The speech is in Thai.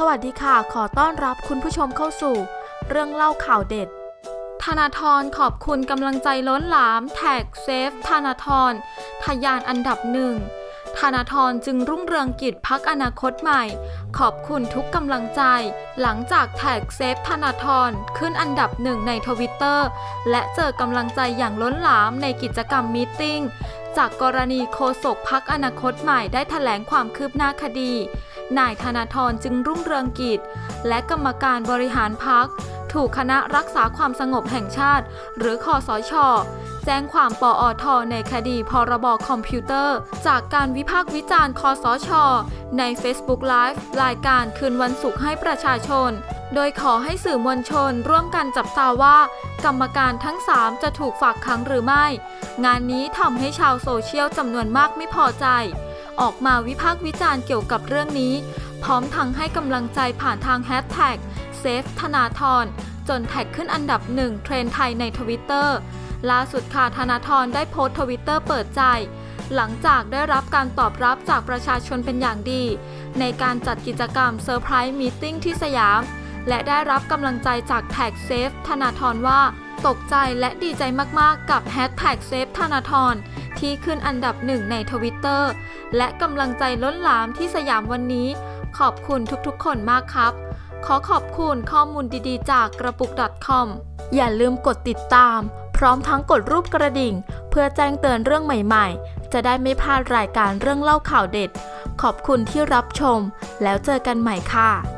สวัสดีค่ะ ขอต้อนรับคุณผู้ชมเข้าสู่ เรื่องเล่าข่าวเด็ด ธนาธรขอบคุณกำลังใจล้นหลาม แท็กเซฟธนาธรทะยานอันดับหนึ่งธนาธรจึงรุ่งเรืองกิจพักอนาคตใหม่ ขอบคุณทุกกำลังใจ หลังจากแท็กเซฟธนาธรขึ้นอันดับหนึ่งในทวิตเตอร์และเจอกำลังใจอย่างล้นหลามในกิจกรรมมีติ้งจากกรณีโฆษกพักอนาคตใหม่ได้แถลงความคืบหน้าคดี นายธนาธรจึงรุ่งเรืองกิจ และกรรมการบริหารพัก ถูกคณะรักษาความสงบแห่งชาติ หรือคอสชแจ้งความปออทในคดีพรบคอมพิวเตอร์ จากการวิพากษ์วิจารณ์คอสชใน Facebook Live รายการคืนวันศุกร์ให้ประชาชน โดยขอให้สื่อมวลชนร่วมกันจับตาว่า กรรมการทั้ง 3 จะถูกฝากขังหรือไม่ งานนี้ทำให้ชาวโซเชียลจำนวนมากไม่พอใจ ออกมาวิพากษ์วิจารณ์เกี่ยวกับเรื่องนี้ พร้อมทั้งให้กำลังใจผ่านทางแฮชแท็กเซฟธนาธรจนแท็กขึ้นอันดับหนึ่งเทรนไทยในทวิตเตอร์ล่าสุดค่ะธนาธรได้โพสต์ทวิตเตอร์เปิดใจ หลังจากได้รับการตอบรับจากประชาชนเป็นอย่างดี ในการจัดกิจกรรมเซอร์ไพรส์มีติ้งที่สยาม และได้รับกำลังใจจากแท็กเซฟธนาธรว่า ตกใจและดีใจมากๆ กับแฮชแท็กเซฟธนาธรที่ขึ้นอันดับหนึ่งในทวิตเตอร์ และกำลังใจล้นหลามที่สยามวันนี้ ขอบคุณทุกๆ คนมากครับ ขอขอบคุณข้อมูลดีๆ จากกระปุก .com อย่าลืมกดติดตาม พร้อมทั้งกดรูปกระดิ่ง เพื่อแจ้งเตือนเรื่องใหม่ๆ จะได้ไม่พลาดรายการเรื่องเล่าข่าวเด็ด ขอบคุณที่รับชม แล้วเจอกันใหม่ค่ะ